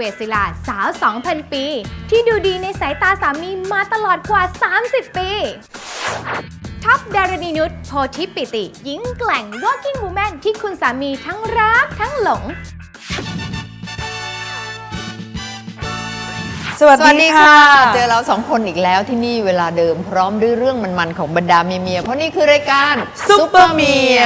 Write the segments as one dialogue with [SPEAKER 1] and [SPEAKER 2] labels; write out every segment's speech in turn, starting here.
[SPEAKER 1] สเวสศิลาสาว 2,000 ปี ที่ดูดีในสายตาสามีมาตลอดกว่า 30 ปี ท็อปดารณีนุชโพธิปิติ หญิงแกล่ง working woman ที่คุณสามีทั้งรักทั้งหลง
[SPEAKER 2] สวัส
[SPEAKER 3] สวัส
[SPEAKER 2] ดี
[SPEAKER 3] ดี
[SPEAKER 2] ค่ะ
[SPEAKER 3] ค่ะ เจอเราสองคนอีกแล้วที่นี่เวลาเดิมพร้อมด้วยเรื่องมันๆของบรรดาเมียๆเพราะนี่คือรายการ
[SPEAKER 2] ซุปเปอร์เมีย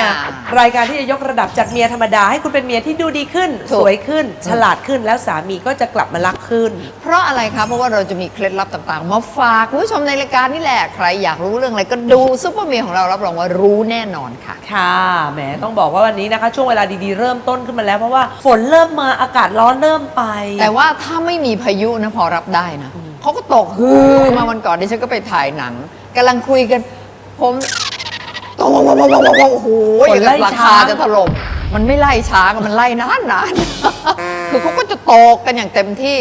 [SPEAKER 2] รายการที่จะยกระดับจากเมียธรรมดาให้คุณเป็นเมียที่ดูดีขึ้น
[SPEAKER 3] ถู
[SPEAKER 2] ส
[SPEAKER 3] ก
[SPEAKER 2] วยขึ้น ฉลาดขึ้นแล้วสามีก็จะกลับมารักขึ้น
[SPEAKER 3] เพราะอะไรคะเพราะว่าเราจะมีเคล็ดลับต่างๆ มาฝากคุณผู้ชมในรายการนี่แหละใครอยากรู้เรื่องอะไรก็ดูซุปเปอร์เมียของเรารับรองว่ารู้แน่นอนค่ะ
[SPEAKER 2] ค่ะแหมต้องบอกว่าวันนี้นะคะ ช่วงเวลาดีๆเริ่มต้นขึ้นมาแล้วเพราะว่าฝนเริ่มมาอากาศร้อนเริ่มไป
[SPEAKER 3] แต่ว่าถ้าไม่มีพายุนะพอรับได้นะเขาก็ตกฮือมาวันก่อนดิฉันก็ไปถ่ายหนังกำลังคุยกัน ผมโอ้โห
[SPEAKER 2] ฝนไล่
[SPEAKER 3] รา
[SPEAKER 2] ช้า
[SPEAKER 3] คาง จะถล่มมันไม่ไล่ช้างมันไล่นานนานๆคือเขาก็จะตกกันอย่างเต็มที่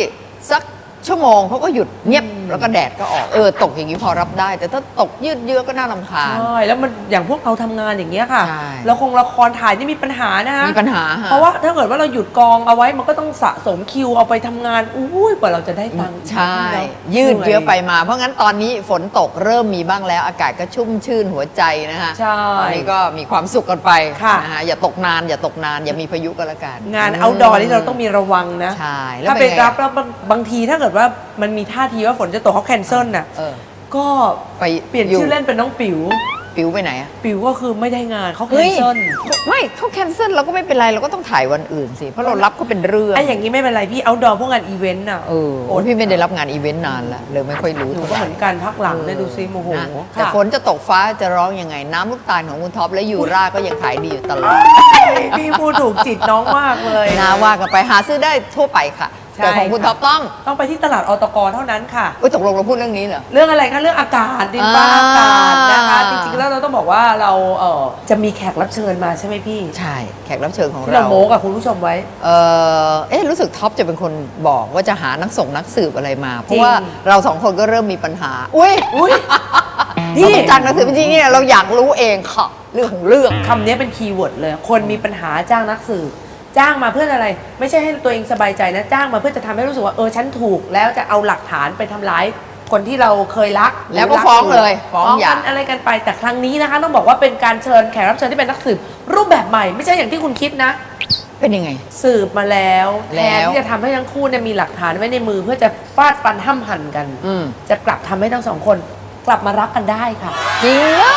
[SPEAKER 3] สักชั่วโมงเขาก็หยุดเงียบ แล้วก็แดดก็ออกเออตกอย่างนี้พอรับได้ แต่ถ้าตกยืดเยื้อก็น่ารำคาญ
[SPEAKER 2] ใช่แล้วมันอย่างพวกเราทำงานอย่างเงี้ยค่ะ
[SPEAKER 3] ใช่
[SPEAKER 2] แล้วคงละครถ่ายนี่มีปัญหานะคะ
[SPEAKER 3] มีปัญหาฮ
[SPEAKER 2] เพราะว่าถ้าเกิดว่าเราหยุดกองเอาไว้มันก็ต้องสะสมคิวเอาไปทำงานอุ้ยกว่าเราจะได้ตังค์
[SPEAKER 3] ใช่
[SPEAKER 2] เนอะ
[SPEAKER 3] ยืดเยื้อไป
[SPEAKER 2] หนื่
[SPEAKER 3] มา เพราะงั้นตอนนี้ฝนตกเริ่มมีบ้างแล้ว อากาศก็ชุ่มชื่นหัวใจนะคะ
[SPEAKER 2] ใช่
[SPEAKER 3] ตอนนี้ก็มีความสุขกันไป
[SPEAKER 2] ค่ะ
[SPEAKER 3] นะคะอย่าตกนานอย่าตกนานอย่ามีพายุก็แล้วกัน
[SPEAKER 2] งานเอาดอนี่เราต้องมีระวังนะ
[SPEAKER 3] ใช่แล้ว
[SPEAKER 2] ถ้าไป
[SPEAKER 3] เป็นไง
[SPEAKER 2] รับแล้วบางบางทีถ้าเกิดว่ามันมีท่าทีว่าฝนจะตกเขาแคนเซิลน่ะ
[SPEAKER 3] เออ
[SPEAKER 2] ก็
[SPEAKER 3] ไป
[SPEAKER 2] เปลี่ยนชื่อเล่นเป็นน้องปิ๋ว
[SPEAKER 3] ปิวไปไหนอะ
[SPEAKER 2] ปิ๋วก็คือไม่ได้งานเขาแค
[SPEAKER 3] เฮ้
[SPEAKER 2] น
[SPEAKER 3] ย
[SPEAKER 2] เซิล
[SPEAKER 3] ไม่เขาแคนเซิลเราก็ไม่เป็นไรเราก็ต้องถ่ายวันอื่นสิ เพราะเรารับก็เป็นเรื่อง
[SPEAKER 2] ไอ้อย่างนี้ไม่เป็นไรพี่เอาดอพวกงานอีเวนต์น่ะ
[SPEAKER 3] เออโอ้พี่ไม่ได้รับงานอีเวนต์นานละเลยไม่ค่อยรู้
[SPEAKER 2] หนู
[SPEAKER 3] เท่าไห
[SPEAKER 2] ก็
[SPEAKER 3] ร่
[SPEAKER 2] เหมือนกันพักหลังเนี่ยดูซิโมโห
[SPEAKER 3] นะ
[SPEAKER 2] ค่ะ
[SPEAKER 3] แต่ฝนจะตกฟ้าจะร้องยังไง น้ำลูกตาลของคุณท็อปและยูราก็ยังขายดีอยู่ตลอด
[SPEAKER 2] พี่พูดถูกจิตน้องมากเลย
[SPEAKER 3] นะว่ากันไปหาซื้อได้ทั่วไปค่ะ
[SPEAKER 2] ใช่
[SPEAKER 3] แต่ของคุณ
[SPEAKER 2] ค่ะ
[SPEAKER 3] ท็อปต้อง
[SPEAKER 2] ต้องไปที่ตลาดอตกเท่านั้นค่ะ
[SPEAKER 3] อุ้ยตกลงเราพูดเรื่องนี้เหรอ
[SPEAKER 2] เรื่องอะไรคะเรื่องอากาศดินฟ้า
[SPEAKER 3] อ่า
[SPEAKER 2] อากาศนะคะจริงๆแล้วเราต้องบอกว่าเราเออจะมีแขกรับเชิญมาใช่ไหมพี่
[SPEAKER 3] ใช่ แขกรับเชิญของ
[SPEAKER 2] ที่เรา
[SPEAKER 3] เรา
[SPEAKER 2] โม้กับคุณผู้ชมไว้
[SPEAKER 3] เออเอ๊ะรู้สึกท็อปจะเป็นคนบอกว่าจะหานักส่งนักสืบอะไรมา เพ
[SPEAKER 2] จริ
[SPEAKER 3] ราะ
[SPEAKER 2] ง
[SPEAKER 3] ว่าเราสองคนก็เริ่มมีปัญหา อุ้ย
[SPEAKER 2] อุ้ย
[SPEAKER 3] พี่
[SPEAKER 2] พี่
[SPEAKER 3] จากหนังสือจริงๆเนี่ยเราอยากรู้เองค่ะ เรื่องของเรื่อง
[SPEAKER 2] คำนี้เป็นคีย์เวิร์ดเลย คนมีปัญหาจ้างนักสืบ จ้างมาเพื่ออะไร ไม่ใช่ให้ตัวเองสบายใจนะจ้างมาเพื่อจะทำให้รู้สึกว่าเออฉันถูก แล้วจะเอาหลักฐานไปทำร้ายคนที่เราเคยรัก
[SPEAKER 3] แล้วก็
[SPEAKER 2] หรืรั
[SPEAKER 3] ฟ้อง
[SPEAKER 2] ยู่
[SPEAKER 3] เลยฟ้องหย่า
[SPEAKER 2] กันอะไรกันไปแต่ครั้งนี้นะคะ ต้องบอกว่าเป็นการเชิญแขกรับเชิญที่เป็นนักสืบรูปแบบใหม่ ไม่ใช่อย่างที่คุณคิดนะ
[SPEAKER 3] เป็นยังไง
[SPEAKER 2] สืบมาแล้วแท
[SPEAKER 3] แล้ว
[SPEAKER 2] นที่จะทำให้ทั้งคู่เนี่ยมีหลักฐานไว้ในมือ เพื่อจะฟาดฟันห้ำหั่นกัน
[SPEAKER 3] อืม
[SPEAKER 2] จะกลับทำให้ทั้งสองคน กลับมารักกันได้ค่ะ
[SPEAKER 3] จริงเหรอ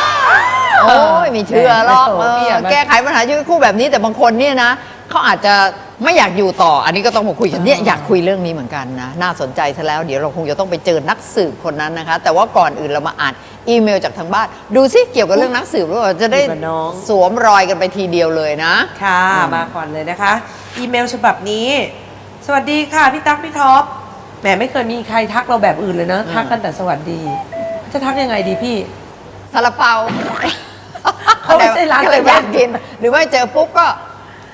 [SPEAKER 3] โอ้ยไม่เชื่อหรอก
[SPEAKER 2] แหม
[SPEAKER 3] เอ
[SPEAKER 2] พี่
[SPEAKER 3] อ
[SPEAKER 2] อะมัน
[SPEAKER 3] แก้ไขปัญหาชีวิตคู่แบบนี้แต่บางคนเนี่ยนะ เขาอาจจะไม่อยากอยู่ต่อ อันนี้ก็ต้องมาคุยกันเนี่ยอยากคุยเรื่องนี้เหมือนกันนะ น่าสนใจซะแล้วเดี๋ยวเราคงจะต้องไปเจอนักสืบคนนั้นนะคะ แต่ว่าก่อนอื่นเรามาอ่านอีเมลจากทางบ้าน ดูซิเกี่ยวกับเรื่องนักสืบหรือเปล่าจะได้
[SPEAKER 2] อยู่กับน้อง
[SPEAKER 3] สวมรอยกันไปทีเดียวเลยนะ
[SPEAKER 2] ค่ะ
[SPEAKER 3] อืม
[SPEAKER 2] มาก่อนเลยนะคะ อีเมลฉบับนี้ สวัสดีค่ะพี่ตั๊กพี่ท็อปแหมไม่เคยมีใครทักเราแบบอื่นเลยนะ ทักกันแต่สวัสดี จะทักยังไงดีพี่
[SPEAKER 3] ซาลาเปา
[SPEAKER 2] เขาไม่ใช่ร้าน
[SPEAKER 3] ก็เลย
[SPEAKER 2] เซเว่
[SPEAKER 3] อยานกกิน หรือว่าเจอปุ๊บก็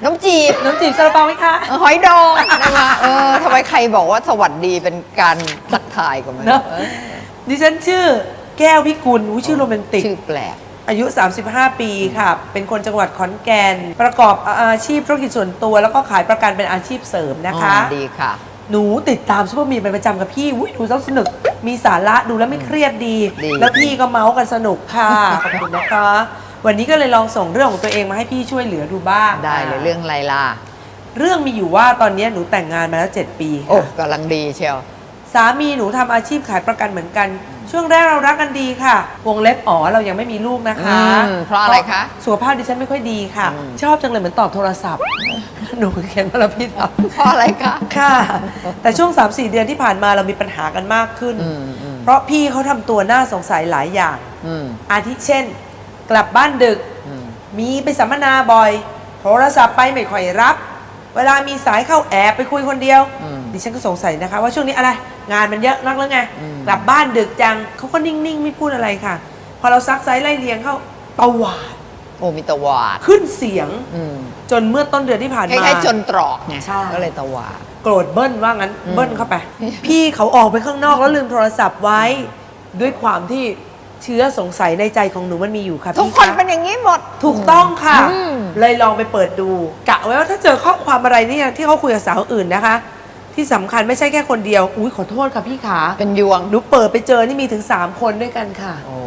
[SPEAKER 3] น้ำจีบ
[SPEAKER 2] น้ำจีบซาลาเปาไหมคะ
[SPEAKER 3] เออหอยดองนะคะเออทำไมใครบอกว่าสวัสดีเป็นการทักทายกันไหม
[SPEAKER 2] เนอะดิฉันชื่อแก้วพิกุลอุ๊ยชื่อโรแมนติก
[SPEAKER 3] ชื่อแปลก
[SPEAKER 2] อายุ 35 ปีค่ะ เป็นคนจังหวัดขอนแก่น ประกอบอาชีพธุรกิจส่วนตัว แล้วก็ขายประกันเป็นอาชีพเสริมนะคะ
[SPEAKER 3] อ๋อดีค่ะ
[SPEAKER 2] หนูติดตามซูเปอร์มีเป็นประจำกับพี่อุ้ยดูแล้วสนุก มีสาระดูแล้วไม่เครียดดี
[SPEAKER 3] ดี
[SPEAKER 2] แล้วพี่ก็เมาส์กันสนุกค่ะ ขอบคุณนะคะ วันนี้ก็เลยลองส่งเรื่องของตัวเองมาให้พี่ช่วยเหลือดูบ้าง
[SPEAKER 3] ได้เลยเรื่องไรล่ะ
[SPEAKER 2] เรื่องมีอยู่ว่าตอนนี้หนูแต่งงานมาแล้ว 7 ปี
[SPEAKER 3] โอ้
[SPEAKER 2] ค่ะ
[SPEAKER 3] กำลังดีเชียว
[SPEAKER 2] สามีหนูทำอาชีพขายประกันเหมือนกัน ช่วงแรกเรารักกันดีค่ะ วงเล็บอ๋อเรายังไม่มีลูกนะคะ
[SPEAKER 3] อืมเพราะอะไรคะ
[SPEAKER 2] สุขภาพดิฉันไม่ค่อยดีค่ะ
[SPEAKER 3] อืม
[SPEAKER 2] ชอบจังเลยเหมือนตอบโทรศัพท์ หนูเขียนมาแล้วพี่ทำ
[SPEAKER 3] เพราะอะไรคะ
[SPEAKER 2] ค่ะ แต่ช่วง 3-4 เดือนที่ผ่านมาเรามีปัญหากันมากขึ้น
[SPEAKER 3] อืมอืม
[SPEAKER 2] เพราะพี่เขาทำตัวน่าสงสัยหลายอย่าง
[SPEAKER 3] อืม
[SPEAKER 2] อาทิเช่น กลับบ้านดึก
[SPEAKER 3] อืม
[SPEAKER 2] มีไปสัมมนาบ่อย โทรศัพท์ไปไม่ค่อยรับ เวลามีสายเข้าแอบไปคุยคนเดียว
[SPEAKER 3] อืม
[SPEAKER 2] ดิฉันก็สงสัยนะคะ ว่าช่วงนี้อะไร งานมันเยอะนักแล้วไง
[SPEAKER 3] อืม
[SPEAKER 2] กลับบ้านดึกจังเขาก็นิ่ง ๆ ไม่พูดอะไรค่ะ พอเราซักไซส์ไล่เลียงเข้าตวาด
[SPEAKER 3] โอ้มีตะวาด
[SPEAKER 2] ขึ้นเสียง
[SPEAKER 3] อืม
[SPEAKER 2] จนเมื่อต้นเดือนที่ผ่าน
[SPEAKER 3] ค
[SPEAKER 2] มา
[SPEAKER 3] ล้ายๆจนตรอกไง
[SPEAKER 2] ใช่
[SPEAKER 3] ก็เลยตะวาด
[SPEAKER 2] โกรธเบิ้ลว่างั้น
[SPEAKER 3] อืม
[SPEAKER 2] เบิ้ลเข้าไป พี่เขาออกไปข้างนอกแล้วลืมโทรศัพท์ไว้ ด้วยความที่ เชื้อสงสัยในใจของหนูมันมีอยู่ค่ะ
[SPEAKER 3] ทุก
[SPEAKER 2] พี่
[SPEAKER 3] คน
[SPEAKER 2] คะ
[SPEAKER 3] เป็นอย่างนี้หมด
[SPEAKER 2] ถูกต้องค่ะ
[SPEAKER 3] อืม
[SPEAKER 2] เลยลองไปเปิดดูกะไว้ว่าถ้าเจอข้อความอะไรเนี่ยที่เขาคุยกับสาวอื่นนะคะ ที่สำคัญไม่ใช่แค่คนเดียวอุ้ยขอโทษค่ะพี่ขา
[SPEAKER 3] เป็นยวง
[SPEAKER 2] หนูเปิดไปเจอนี่มีถึง3คนด้วยกันค่ะ
[SPEAKER 3] โอ้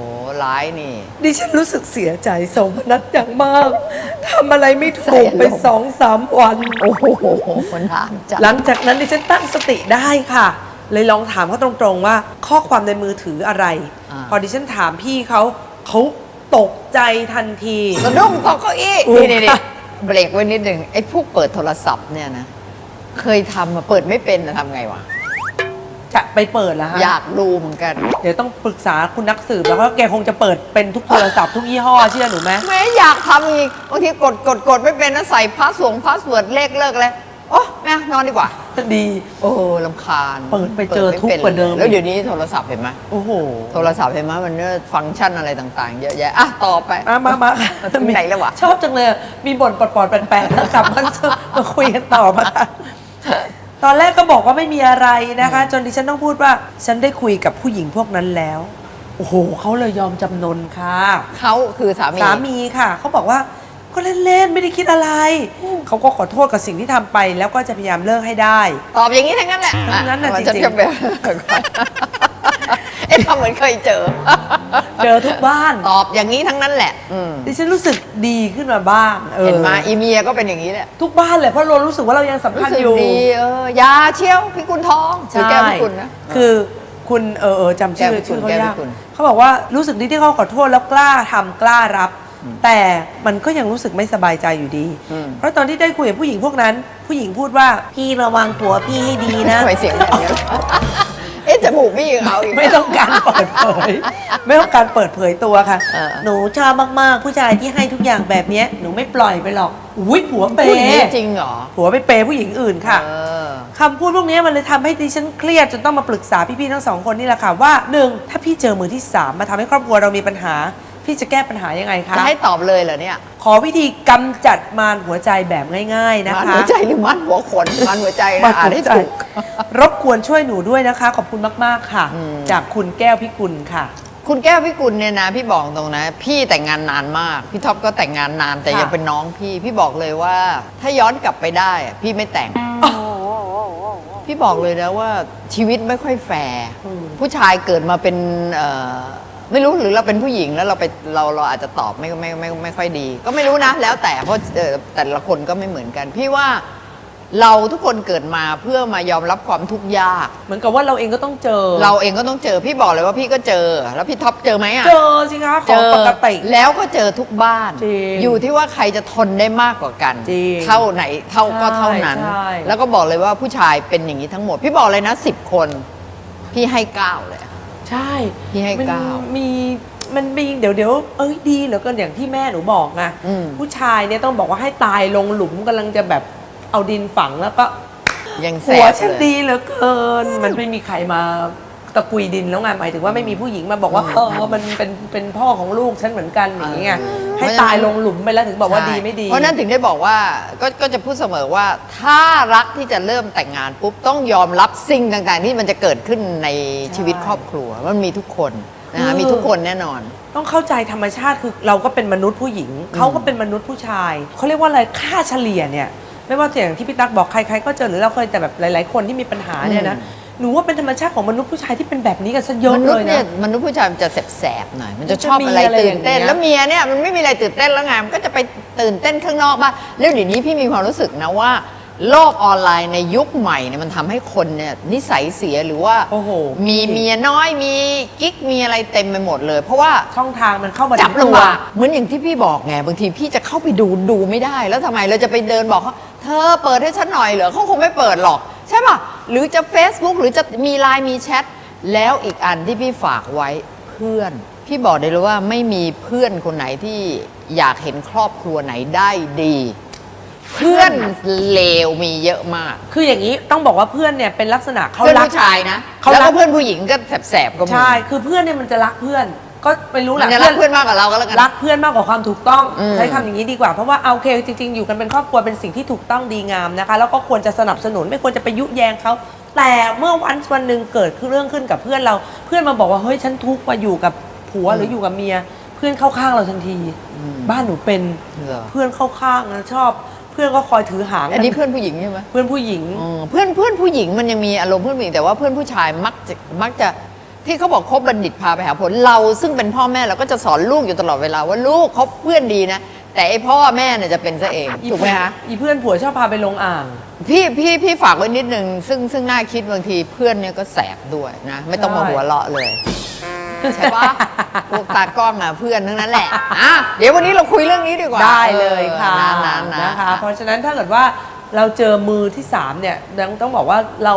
[SPEAKER 3] ร้ายนี่
[SPEAKER 2] ดิฉันรู้สึกเสียใจสมนัดอย่างมากทำอะไรไม่ถูกไป
[SPEAKER 3] ใส่อารมณ์
[SPEAKER 2] สองสามวัน
[SPEAKER 3] โอ้โหมันนานจัง
[SPEAKER 2] หลังจากนั้นดิฉันตั้งสติได้ค่ะ เลยลองถามเขาตรงๆว่าข้อความในมือถืออะไราพอดิฉันถามพี่เขาเขาตกใจทันที
[SPEAKER 3] สะดุ้งตกเก้าอี้
[SPEAKER 2] อู้
[SPEAKER 3] นี่นี่
[SPEAKER 2] ค่ะ
[SPEAKER 3] เบรกไว้นิดหนึ่งไอ้พวกเปิดโทรศัพท์เนี่ยนะ เคยทำมาเปิดไม่เป็นนะทำไงวะ
[SPEAKER 2] จะไปเปิดแล้วฮะ
[SPEAKER 3] อยากดูเหมือนกัน
[SPEAKER 2] เดี๋ยวต้องปรึกษาคุณนักสืบแล้วก็แกคงจะเปิดเป็นทุกโทรศัพท์ทุกยี่ห้อเชื่อหนูไหม
[SPEAKER 3] แม่อยากทำอีกบางทีกดกดกดไม่เป็นนะใส่พาสวงพาสเวิร์ดเลขเลิกเลย โอ้แม่นอนดีกว่า
[SPEAKER 2] ดี
[SPEAKER 3] โอ้ลำคาญ
[SPEAKER 2] เปิดไปเจอทุกข์
[SPEAKER 3] ปิ
[SPEAKER 2] กว่าเดิม
[SPEAKER 3] แล้วเดี๋ยวนี้โทรศัพท์เห็นไหม
[SPEAKER 2] โอ้โห
[SPEAKER 3] โทรศัพท์เห็นไหมมันเนี่ยฟังก์ชันอะไรต่าง ๆ เยอะแยะ อะ ต่อไป
[SPEAKER 2] มามามา
[SPEAKER 3] ถึงไหนแล้ววะ
[SPEAKER 2] ชอบจังเลย มีบ่นปลอดๆแปลกๆนะครับมันมาคุยกันต่อมาค่ะตอนแรกก็บอกว่าไม่มีอะไรนะคะ จนดิฉันต้องพูดว่า ฉันได้คุยกับผู้หญิงพวกนั้นแล้ว โอ้โหเขาเลยยอมจำนนค่ะ
[SPEAKER 3] เขาคือสามี
[SPEAKER 2] สามีค่ะเขาบอกว่า ก็เล่นๆไม่ได้คิดอะไร เขาก็ขอโทษกับสิ่งที่ทำไป แล้วก็จะพยายามเลิกให้ได้
[SPEAKER 3] ตอบอย่างนี้ทั้งนั้นแหละ
[SPEAKER 2] ทั้งนั้นน่ะ
[SPEAKER 3] อ่
[SPEAKER 2] จริงๆ
[SPEAKER 3] ฉัจะแบบเอ๊ะทำเหมือนเคยเจอ
[SPEAKER 2] เจอทุกบ้าน
[SPEAKER 3] ตอบอย่างนี้ทั้งนั้นแหละ อืม
[SPEAKER 2] ดิฉันรู้สึกดีขึ้นมาบ้างออ
[SPEAKER 3] เห็นไหมาอีเมียก็เป็นอย่างนี้แหละ
[SPEAKER 2] ทุกบ้านเลยเพราะเรารู้สึกว่าเรายังสัม
[SPEAKER 3] รู้
[SPEAKER 2] พัน
[SPEAKER 3] สึ
[SPEAKER 2] ธ์
[SPEAKER 3] ก
[SPEAKER 2] อยู่
[SPEAKER 3] ดีเออยาเชี่ยวพี่กุลทองชื่อแก้วพี่กุลนะ
[SPEAKER 2] คือคุณเออเออจำชื่อ
[SPEAKER 3] แก้วพิกุล
[SPEAKER 2] ชื่อเขา
[SPEAKER 3] แก้วยา
[SPEAKER 2] ก
[SPEAKER 3] พิกุล
[SPEAKER 2] เขาบอกว่ารู้สึกดีที่เขาขอโทษแล้วกล้าทำกล้ารับ แต่มันก็ยังรู้สึกไม่สบายใจอยู่ดี
[SPEAKER 3] อืม
[SPEAKER 2] เพราะตอนที่ได้คุยกับผู้หญิงพวกนั้น ผู้หญิงพูดว่าพี่ระวังผัวพี่ให้ดีนะ
[SPEAKER 3] ทำไมเสียงแบบนี้ล่ะเอ๊ะจมูกพี่เขาอีก
[SPEAKER 2] ไม่ต้องการเปิดเผย ไม่ต้องการเปิดเผยตัวค่ะ
[SPEAKER 3] เออ
[SPEAKER 2] หนูชอบมาก ๆ ผู้ชายที่ให้ทุกอย่างแบบเนี้ยหนูไม่ปล่อยไปหรอกอุ้ยผัวเป
[SPEAKER 3] พูดอย่างนี้
[SPEAKER 2] ย์
[SPEAKER 3] จริงเหรอ
[SPEAKER 2] ผัวไปเปย์ผู้หญิงอื่นค่ะ
[SPEAKER 3] เออ
[SPEAKER 2] คำพูดพวกนี้มันเลยทำให้ดิฉันเครียดจนต้องมาปรึกษาพี่ ๆ ทั้งสองคนนี่แหละค่ะว่าหนึ่งถ้าพี่เจอมือที่สามมาทำให้ครอบครัวเรามีปัญหา พี่จะแก้ปัญหายังไงคะ
[SPEAKER 3] จะให้ตอบเลยเหรอเนี่ย
[SPEAKER 2] ขอวิธีกำจัดมารหัวใจแบบง่าย ๆ นะ
[SPEAKER 3] มัน
[SPEAKER 2] คะ
[SPEAKER 3] หัวใจหรือมันหัวขน มันหัวใจ
[SPEAKER 2] มั
[SPEAKER 3] นะ
[SPEAKER 2] น
[SPEAKER 3] อ่าน
[SPEAKER 2] หัว
[SPEAKER 3] ให้
[SPEAKER 2] ใจ
[SPEAKER 3] ถูก
[SPEAKER 2] รบกวนช่วยหนูด้วยนะคะ ขอบคุณมากๆค่ะ
[SPEAKER 3] อืม
[SPEAKER 2] จากคุณแก้วพิกุลค่ะ
[SPEAKER 3] คุณแก้วพี่กุลเนี่ยนะพี่บอกตรงนะ พี่แต่งงานนานมาก พี่ท็อปก็แต่งงานนานแต่
[SPEAKER 2] ค่ะ
[SPEAKER 3] ยังเป็นน้องพี่ พี่บอกเลยว่า ถ้าย้อนกลับไปได้อะพี่ไม่แต่ง พี่บอกเลยนะว่าชีวิตไม่ค่อยแฟร์
[SPEAKER 2] อืม
[SPEAKER 3] ผู้ชายเกิดมาเป็นเอ่อ ไม่รู้หรือเราเป็นผู้หญิงแล้วเราไปเราเราอาจจะตอบไม่ไม่ไม่ไม่ค่อยดี ก็ไม่รู้นะ แล้วแต่เพราะเอ่อแต่ละคนก็ไม่เหมือนกัน พี่ว่าเราทุกคนเกิดมาเพื่อมายอมรับความทุกข์ยาก
[SPEAKER 2] เหมือนกับว่าเราเองก็ต้องเจอ
[SPEAKER 3] เราเองก็ต้องเจอพี่บอกเลยว่าพี่ก็เจอ แล้วพี่ท็อปเจอไหมอะ
[SPEAKER 2] เจอสิคะของปกติ
[SPEAKER 3] แล้วก็เจอทุกบ้าน
[SPEAKER 2] จริง
[SPEAKER 3] อยู่ที่ว่าใครจะทนได้มากกว่ากัน
[SPEAKER 2] จริง
[SPEAKER 3] เท่าไหนเท่าก็เท่านั้น
[SPEAKER 2] ใช่
[SPEAKER 3] แล้วก็บอกเลยว่าผู้ชายเป็นอย่างนี้ทั้งหมด พี่บอกเลยนะสิบคน พี่ให้เก้าเลย
[SPEAKER 2] ใช่
[SPEAKER 3] พี่ให้
[SPEAKER 2] มัน
[SPEAKER 3] เก้า
[SPEAKER 2] มีมันมีเดี๋ยวเดี๋ยวเอ้ยดีเหลือเกินอย่างที่แม่หนูบอกไง
[SPEAKER 3] อืม
[SPEAKER 2] ผู้ชายเนี่ยต้องบอกว่าให้ตายลงหลุมกำลังจะแบบเอาดินฝังแล้วก็
[SPEAKER 3] ยังแส
[SPEAKER 2] หัว
[SPEAKER 3] บ
[SPEAKER 2] ฉัน
[SPEAKER 3] เลย
[SPEAKER 2] ดีเหลือเกิน มันไม่มีใครมา ตะกุยดินแล้วไงหมายถึงว่าไม่มีผู้หญิงมาบอกว่าเออมันเป็นเป็นพ่อของลูกฉันเหมือนกันอย่างเงี้ยให้ตายลงหลุมไปแล้วถึงบอกว่า
[SPEAKER 3] ใช่
[SPEAKER 2] ดีไม่ดี
[SPEAKER 3] เพราะฉะนั้นถึงได้บอกว่าก็ก็จะพูดเสมอว่าถ้ารักที่จะเริ่มแต่งงานปุ๊บต้องยอมรับสิ่งต่างๆ ที่มันจะเกิดขึ้นในชีวิตครอบครัวมันมีทุกคนนะคะ
[SPEAKER 2] คือ
[SPEAKER 3] มีทุกคนแน่นอน
[SPEAKER 2] ต้องเข้าใจธรรมชาติคือเราก็เป็นมนุษย์ผู้หญิง เขาก็เป็นมนุษย์ผู้ชาย เขาเรียกว่าอะไรค่าเฉลี่ยเนี่ย ไม่ว่าอย่างที่พี่ตั๊กบอกใครๆก็เจอหรือเราเคยแต่แบบหลาย ๆ คนที่มีปัญหาเนี่ยนะ หนูว่าเป็นธรรมชาติของมนุษย์ผู้ชายที่เป็นแบบนี้กันซะเยอะ
[SPEAKER 3] ม
[SPEAKER 2] เล
[SPEAKER 3] นุษ
[SPEAKER 2] ย
[SPEAKER 3] ย์เนี่ย
[SPEAKER 2] นะ
[SPEAKER 3] มนุษย์ผู้ชายมันจะแสบๆหน่อยมันจะ
[SPEAKER 2] มันจะ
[SPEAKER 3] ชอบอะไร
[SPEAKER 2] มีอะไร
[SPEAKER 3] ตื่นเต้น
[SPEAKER 2] อย่างเงี้ย
[SPEAKER 3] แล้วเมียเนี่ยมันไม่มีอะไรตื่นเต้นแล้วไงมันก็จะไปตื่นเต้นข้างนอกบ้างแล้วเดี๋ยวนี้พี่มีความรู้สึกนะว่า โลกออนไลน์ในยุคใหม่เนี่ยมันทำให้คนเนี่ยนิสัยเสียหรือว่า
[SPEAKER 2] โอ้โห
[SPEAKER 3] มีเมียน้อยมีกิ๊กมีอะไรเต็มไปหมดเลย เพราะว่า
[SPEAKER 2] ช่องทางมันเข้ามา
[SPEAKER 3] จับ
[SPEAKER 2] ถึงตัว
[SPEAKER 3] ลำบากเหมือนอย่างที่พี่บอกไง บางทีพี่จะเข้าไปดูดูไม่ได้ แล้วทำไมเราจะไปเดินบอกเขาเธอเปิดให้ฉันหน่อยเหรอเขาคงไม่เปิดหรอก ใช่ป่ะ หรือจะ Facebook หรือจะมีไลน์มีแชทแล้วอีกอันที่พี่ฝากไว้เพื่อน พี่บอกได้เลยว่าไม่มีเพื่อนคนไหนที่อยากเห็นครอบครัวไหนได้ดี เพื่อนเลวมีเยอะมาก
[SPEAKER 2] คืออย่างนี้ต้องบอกว่าเพื่อนเนี่ยเป็นลักษณะเขา
[SPEAKER 3] เพื่อน
[SPEAKER 2] รัก
[SPEAKER 3] ผู้ชายนะ
[SPEAKER 2] เขา
[SPEAKER 3] แล้ว
[SPEAKER 2] รั
[SPEAKER 3] ก็
[SPEAKER 2] ก
[SPEAKER 3] เพื่อนผู้หญิงก็แสบๆก็มี
[SPEAKER 2] ใช่ คือเพื่อนเนี่ยมันจะรักเพื่อน ก็ไม่รู้แห
[SPEAKER 3] มั
[SPEAKER 2] ละ
[SPEAKER 3] นจะรักเพื่อนมากกว่าเราก็แล้วกัน
[SPEAKER 2] รักเพื่อนมากกว่าความถูกต้อง
[SPEAKER 3] อืม
[SPEAKER 2] ใช้คำอย่างนี้ดีกว่าเพราะว่าเอาโอเคจริง ๆ อยู่กันเป็นครอบครัวเป็นสิ่งที่ถูกต้องดีงามนะคะ แล้วก็ควรจะสนับสนุนไม่ควรจะไปยุแยงเขาแต่เมื่อวันวันหนึ่งเกิดเรื่องขึ้นกับเพื่อนเรา เพื่อนมาบอกว่าเฮ้ยฉันทุกข์ว่าอยู่กับผัวหรืออยู่กับเมีย เพื่อนเข้าข้างเราทันที บ้านหนูเป็น
[SPEAKER 3] เหรอ
[SPEAKER 2] เพื่อนเข้าข้างนะชอบ เพื่อนก็คอยถือหาง
[SPEAKER 3] อันนี้เพื่อนผู้หญิงใช่ไหม
[SPEAKER 2] เพื่อนผู้หญิง
[SPEAKER 3] อ๋อเพื่อนเพื่อนผู้หญิงมันยังมีอารมณ์เพื่อนผู้หญิงแต่ว่าเพื่อนผู้ชายมักจะมักจะ ที่เขาบอกคบบัณฑิตพาไปหาผลเราซึ่งเป็นพ่อแม่เราก็จะสอนลูกอยู่ตลอดเวลาว่าลูกคบเพื่อนดีนะ แต่ไอพ่อแม่เนี่ยจะเป็นซะเองถูกไหมคะ
[SPEAKER 2] อีเพื่อนผัวชอบพาไปลงอ่าง
[SPEAKER 3] พี่พี่พี่ฝากไว้นิดนึงซึ่งซึ่งน่าคิดบางทีเพื่อนเนี่ยก็แสบด้วยนะ ไม่ต้องมา
[SPEAKER 2] ใช่
[SPEAKER 3] หัวเราะเลยใช่ปะพวกตากล้องอะเพื่อนทั้งนั้นแหละอะเดี๋ยววันนี้เราคุยเรื่องนี้ดีกว่า
[SPEAKER 2] ได้เลยค่ะ
[SPEAKER 3] เออนะนะ
[SPEAKER 2] นะคะ
[SPEAKER 3] นะ
[SPEAKER 2] เพราะฉะนั้นถ้าเกิดว่าเราเจอมือที่สามเนี่ยต้องต้องบอกว่าเรา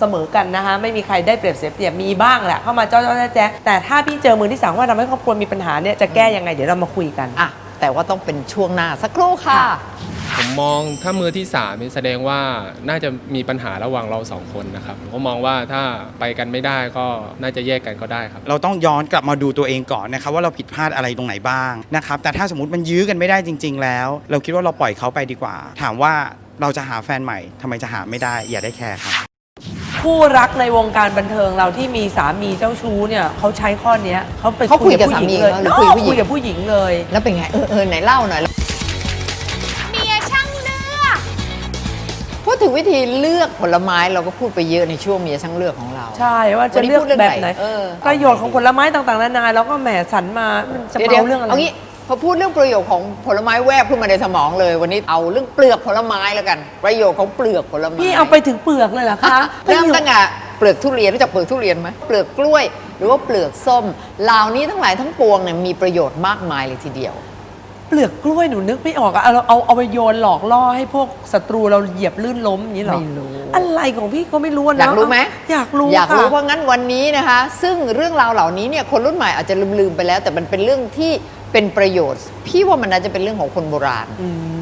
[SPEAKER 2] เสมอกันนะคะไม่มีใครได้เปรียบเสียเปรียบมีบ้างแหละเข้ามาเจ้าเจ้าแจ๊ะแจ๊ะแต่ถ้าพี่เจอมือที่สามว่าทำให้ครอบครัวมีปัญหาเนี่ยจะแก้ยังไงเดี๋ยวเรามาคุยกัน
[SPEAKER 3] อะ แต่ว่าต้องเป็นช่วงหน้าสักครู่ค่ะ
[SPEAKER 4] ผมมองถ้ามือที่สามนี่แสดงว่าน่าจะมีปัญหาระหว่างเราสองคนนะครับผมก็มองว่าถ้าไปกันไม่ได้ก็น่าจะแยกกันก็ได้ครับ
[SPEAKER 5] เราต้องย้อนกลับมาดูตัวเองก่อนนะครับว่าเราผิดพลาดอะไรตรงไหนบ้างนะครับแต่ถ้าสมมติมันยื้อกันไม่ได้จริง ๆ แล้ว เราคิดว่าเราปล่อยเขาไปดีกว่า ถามว่าเราจะหาแฟนใหม่ทำไมจะหาไม่ได้อย่าได้แคร์ครับ
[SPEAKER 2] คู่รักในวงการบันเทิงเราที่มีสามีเจ้าชู้เนี่ยเขาใช้ข้อเนี้ยเขาไป
[SPEAKER 3] เขาคุยกับ
[SPEAKER 2] ผู้หญิง
[SPEAKER 3] สามี
[SPEAKER 2] เลย
[SPEAKER 3] เหรอหรือคุยกับผู้หญิง
[SPEAKER 2] คุยกับผู้หญิงเลย
[SPEAKER 3] แล้วเป็นไงเออเออไหนเล่าหน่อย
[SPEAKER 1] เมียช่างเลือก
[SPEAKER 3] พูดถึงวิธีเลือกผลไม้เราก็พูดไปเยอะในช่วงเมียช่างเลือกของเรา
[SPEAKER 2] ใช่ว่าจะ
[SPEAKER 3] วันนี้
[SPEAKER 2] เลือก
[SPEAKER 3] พูดเรื่อง
[SPEAKER 2] แบบไหน
[SPEAKER 3] ไหนเออ
[SPEAKER 2] ประโยชน์ของผลไม้ต่างๆนานาแล้วก็แหมสรรมามันจะ
[SPEAKER 3] เดี๋ยว
[SPEAKER 2] เมาเรื่องอะไร
[SPEAKER 3] เอางี้ พอพูดเรื่องประโยชน์ของผลไม้แวบขึ้นมาในสมองเลย วันนี้เอาเรื่องเปลือกผลไม้แล้วกัน ประโยชน์ของเปลือกผลไม้
[SPEAKER 2] พี่เอาไปถึงเปลือกเลยเหรอคะ
[SPEAKER 3] เริ่มตั้งแต่เปลือกทุเรียนรู้จักเปลือกทุเรียนไหมเปลือกกล้วย หรือว่าเปลือกส้มเหล่านี้ทั้งหลายทั้งปวงเนี่ยมีประโยชน์มากมายเลยทีเดียว
[SPEAKER 2] เปลือกกล้วยหนูนึกไม่ออกอะเอาเอาเอาไปโยนหลอกล่อให้พวกศัตรูเราเหยียบลื่นล้มอย่างนี้เหรอ
[SPEAKER 3] ไม่รู้
[SPEAKER 2] อะไรของพี่ก็ไม่รู้อะ
[SPEAKER 3] อยากรู้ไหม
[SPEAKER 2] อยากรู้
[SPEAKER 3] อยากรู้
[SPEAKER 2] ค่ะ
[SPEAKER 3] เพราะงั้นวันนี้นะคะ ซึ่งเรื่องราวเหล่านี้เนี่ยคนรุ่นใหม่อาจจะลืมๆไปแล้ว แต่มันเป็นเรื่องที่ เป็นประโยชน์ พี่ว่ามันน่าจะเป็นเรื่องของคนโบราณ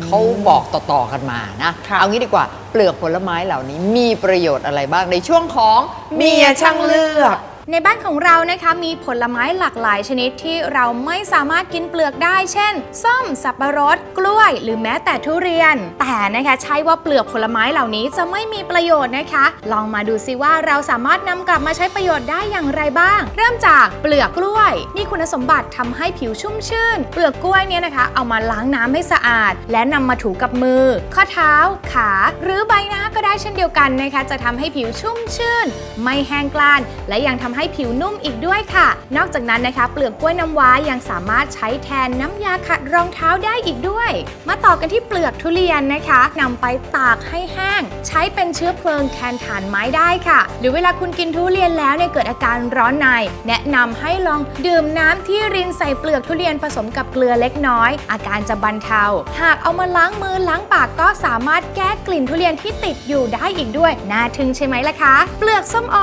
[SPEAKER 3] เขาบอกต่อๆกันมานะ
[SPEAKER 2] ค่ะ
[SPEAKER 3] เอางี้ดีกว่าเปลือกผลไม้เหล่านี้มีประโยชน์อะไรบ้างในช่วงของ
[SPEAKER 2] เมียช่างเลือก
[SPEAKER 1] ในบ้านของเรานะคะมีผลไม้หลากหลายชนิดที่เราไม่สามารถกินเปลือกได้ เช่น ส้ม สับปะรด กล้วย หรือแม้แต่ทุเรียน แต่นะคะใช่ว่าเปลือกผลไม้เหล่านี้จะไม่มีประโยชน์นะคะ ลองมาดูซิว่าเราสามารถนำกลับมาใช้ประโยชน์ได้อย่างไรบ้าง เริ่มจากเปลือกกล้วย มีคุณสมบัติทำให้ผิวชุ่มชื่น เปลือกกล้วยเนี่ยนะคะ เอามาล้างน้ำให้สะอาด และนำมาถูกับมือ ข้อเท้า ขา หรือใบหน้าก็ได้เช่นเดียวกันนะคะ จะทำให้ผิวชุ่มชื่น ไม่แห้งกร้าน และยังทำให้ผิวนุ่มอีกด้วยค่ะ นอกจากนั้นนะคะ เปลือกกล้วยน้ำว้ายังสามารถใช้แทนน้ำยาขัดรองเท้าได้อีกด้วย มาต่อกันที่เปลือกทุเรียนนะคะนำไปตากให้แห้ง ใช้เป็นเชื้อเพลิงแทนถ่านไม้ได้ค่ะ หรือเวลาคุณกินทุเรียนแล้วเนี่ยเกิดอาการร้อนใน แนะนำให้ลองดื่มน้ำที่รินใส่เปลือกทุเรียนผสมกับเกลือเล็กน้อย อาการจะบรรเทา หากเอามาล้างมือล้างปากก็สามารถแก้กลิ่นทุเรียนที่ติดอยู่ได้อีกด้วย น่าทึ่งใช่ไหมล่ะคะ เปลือกส้มโอ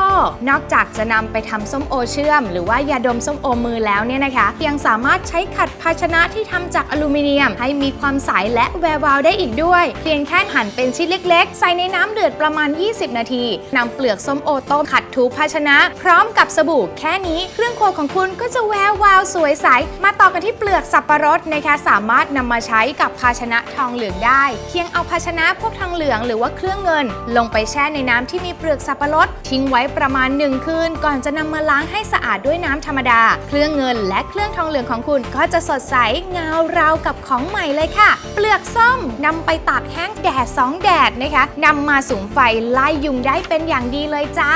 [SPEAKER 1] นอกจากจะนำไปทำส้มโอเชื่อม หรือว่ายาดมส้มโอมือแล้วเนี่ยนะคะ ยังสามารถใช้ขัดภาชนะที่ทำจากอลูมิเนียม ให้มีความใสและแวววาวได้อีกด้วย เพียงแค่หั่นเป็นชิ้นเล็ก ๆ ใส่ในน้ำเดือดประมาณ 20 นาทีนำเปลือกส้มโอต้มขัดถูภาชนะ พร้อมกับสบู่แค่นี้ เครื่องครัวของคุณก็จะแวววาวสวยใส มาต่อกันที่เปลือกสับปะรดนะคะสามารถนำมาใช้กับภาชนะทองเหลืองได้ เพียงเอาภาชนะพวกทองเหลืองหรือว่าเครื่องเงิน ลงไปแช่ในน้ำที่มีเปลือกสับปะรด ทิ้งไว้ประมาณ 1 คืนก่อนจะนำมาล้างให้สะอาดด้วยน้ำธรรมดา เครื่องเงินและเครื่องทองเหลืองของคุณก็จะสดใสเงาราวกับของใหม่เลยค่ะ เปลือกส้มนำไปตากแห้งแดดสองแดดนะคะนำมาสูงไฟไล่ยุงได้เป็นอย่างดีเลยจ้า